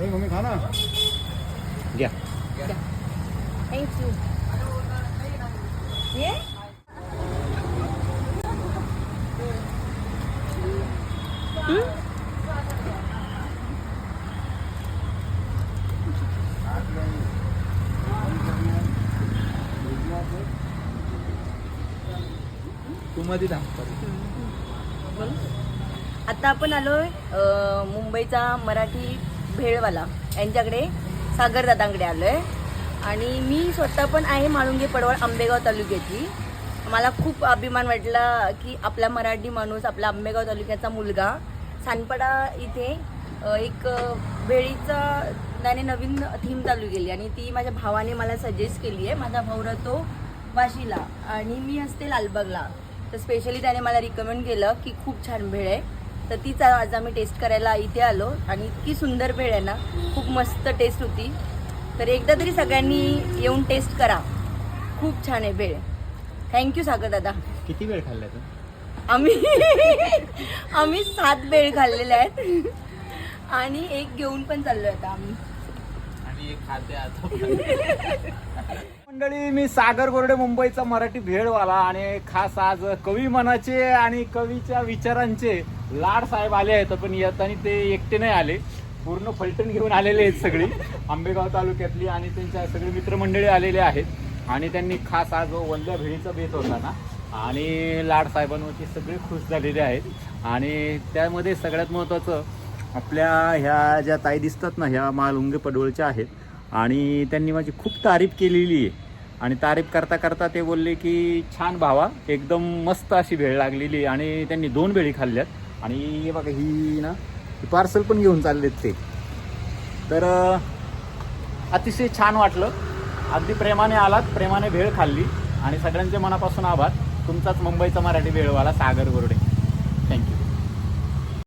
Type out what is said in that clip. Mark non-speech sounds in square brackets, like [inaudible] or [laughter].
हे मम्मी खा ना. घ्या. थँक्यू ये. आता आपण आलोय मुंबईचा मराठी भेळवाला. यांच्याकडे सागरदादांकडे आलो आहे आणि मी स्वतः पण आहे माळुंगे पडवळ आंबेगाव तालुक्याची. मला खूप अभिमान वाटला की आपला मराठी माणूस आपला आंबेगाव तालुक्याचा मुलगा सानपडा इथे एक भेळीचा त्याने नवीन थीम चालू केली आणि ती माझ्या भावाने मला सजेस्ट केली आहे. माझा भाऊ राहतो वाशीला आणि मी असते लालबागला. तर स्पेशली त्याने मला रिकमेंड केलं की खूप छान भेळ आहे. तर तीच आज आम्ही टेस्ट करायला इथे आलो आणि इतकी सुंदर भेळ आहे ना खूप मस्त टेस्ट होती. तर एकदा तरी सगळ्यांनी येऊन टेस्ट करा. खूप छान आहे भेळ. थँक्यू सागर दादा. किती वेळ खाल्लाय तू? आम्ही [laughs] आम्ही सात भेळ खाल्लेल्या आहेत. आणि एक घेऊन पण चाललोय आता आम्ही. [laughs] मंडळी मी सागर गोरडे मुंबईचा मराठी भेळवाला आणि खास आज कवी मनाचे आणि कवीच्या विचारांचे लाड साहेब आले आहेत पण येताना ते एकटे नाही आले. पूर्ण फलटण घेऊन आलेले आहेत सगळी. आंबेगाव तालुक्यातली आणि त्यांच्या सगळे मित्रमंडळी आलेले आहेत. आणि त्यांनी खास आज वल्ल्या भेळीचा बेत होता ना आणि लाड साहेबांवरती सगळे खुश झालेले आहेत. आणि त्यामध्ये सगळ्यात महत्त्वाचं आपल्या ह्या ज्या ताई दिसतात ना ह्या मालुंगे पडवळच्या आहेत. आणि त्यांनी माझी खूप तारीफ केलेली आहे. आणि तारीफ करता करता ते बोलले की छान भावा एकदम मस्त अशी भेळ लागलेली आहे. आणि त्यांनी दोन भेळी खाल्ल्यात. आणि बघा ही ना पार्सल पण घेऊन चाललेत ते. तर अतिशय छान वाटलं. अगदी प्रेमाने आलात प्रेमाने भेळ खाल्ली. आणि सगळ्यांचे मनापासून आभार. तुमचाच मुंबईचा मराठी भेळवाला सागर गोरडे. Thank you